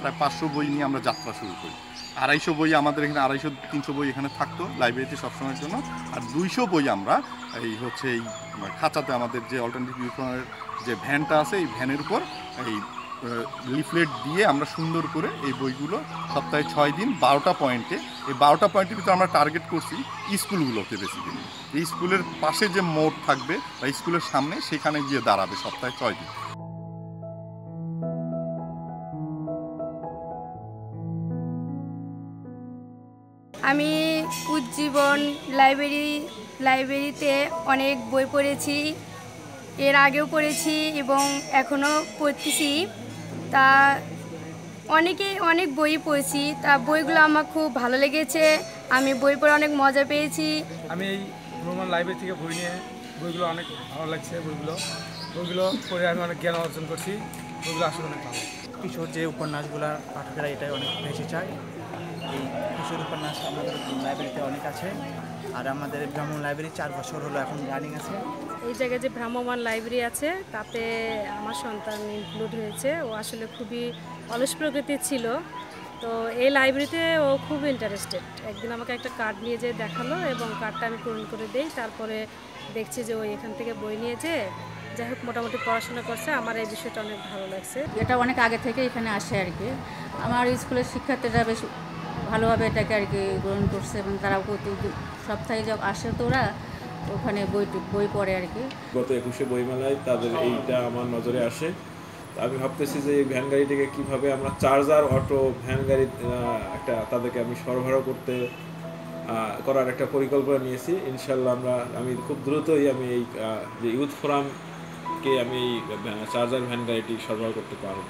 প্রায় পাঁচশো বই নিয়ে আমরা যাত্রা শুরু করি। আড়াইশো বই আমাদের এখানে, আড়াইশো, তিনশো বই এখানে থাকতো লাইব্রেরিতে সবসময়ের জন্য। আর দুইশো বই আমরা এই হচ্ছে এই খাঁচাতে আমাদের যে অল্টারনেটিভ যে ভ্যানটা আছে, এই ভ্যানের উপর এই লিফলেট দিয়ে আমরা সুন্দর করে এই বইগুলো সপ্তাহে ছয় দিন বারোটা পয়েন্টে, এই বারোটা পয়েন্টের ভিতরে আমরা টার্গেট করছি স্কুলগুলোকে বেসিক্যালি এই স্কুলের পাশে যে মোড় থাকবে বা স্কুলের সামনে, সেখানে গিয়ে দাঁড়াবে সপ্তাহে ছয় দিন। আমি উজ্জীবন লাইব্রেরি, লাইব্রেরিতে অনেক বই পড়েছি, এর আগেও পড়েছি এবং এখনও পড়তেছি। তা অনেকে অনেক বই পড়েছি, তা বইগুলো আমার খুব ভালো লেগেছে, আমি বই পড়ে অনেক মজা পেয়েছি। আমি এই ভ্রমণ লাইব্রেরি থেকে বই নিয়ে, বইগুলো অনেক ভালো লাগছে বইগুলো। বইগুলো পড়ে আমি অনেক জ্ঞান অর্জন করছি, বইগুলো আসলে অনেক ভালো। কিশোর যে উপন্যাসগুলো পাঠকেরা এটাই অনেক বেশি চায়। এই কিশোর উপন্যাস আমাদের লাইব্রেরিতে অনেক আছে। আর আমাদের ভ্রমণ লাইব্রেরি চার বছর হলো এখন রানিং আছে। এই জায়গায় যে ভ্রাম্যমান লাইব্রেরি আছে, তাতে আমার সন্তান ইনক্লুড হয়েছে। ও আসলে খুবই অলস প্রকৃতির ছিল। তো এই লাইব্রেরিতে ও খুব ইন্টারেস্টেড একদিন আমাকে একটা কার্ড নিয়ে যেয়ে দেখাল এবং কার্ডটা আমি পূরণ করে দেই। তারপরে দেখছি যে ও এখান থেকে বই নিয়েছে। যাই হোক মোটামুটি পড়াশোনা করছে। আমার এই বিষয়টা অনেক ভালো লাগছে। এটা অনেক আগে থেকে এখানে আসে আর কি। আমার স্কুলের শিক্ষার্থীরা বেশ ভালোভাবে এটাকে আর কি গ্রহণ করছে এবং তারা প্রতি সপ্তাহে যখন আসে তো ওরা ওখানে বই বই পড়ে আর কি। গত একুশে বইমেলায় তাদের এইটা আমার নজরে আসে। তো আমি ভাবতেছি যে এই ভ্যান গাড়িটিকে কীভাবে আমরা চার্জার অটো ভ্যান গাড়ি একটা তাদেরকে আমি সরবরাহ করতে করার একটা পরিকল্পনা নিয়েছি। ইনশাল্লাহ আমরা আমি খুব দ্রুতই আমি এই যে ইউথ ফোরামকে আমি চার্জার ভ্যান গাড়িটি সরবরাহ করতে পারব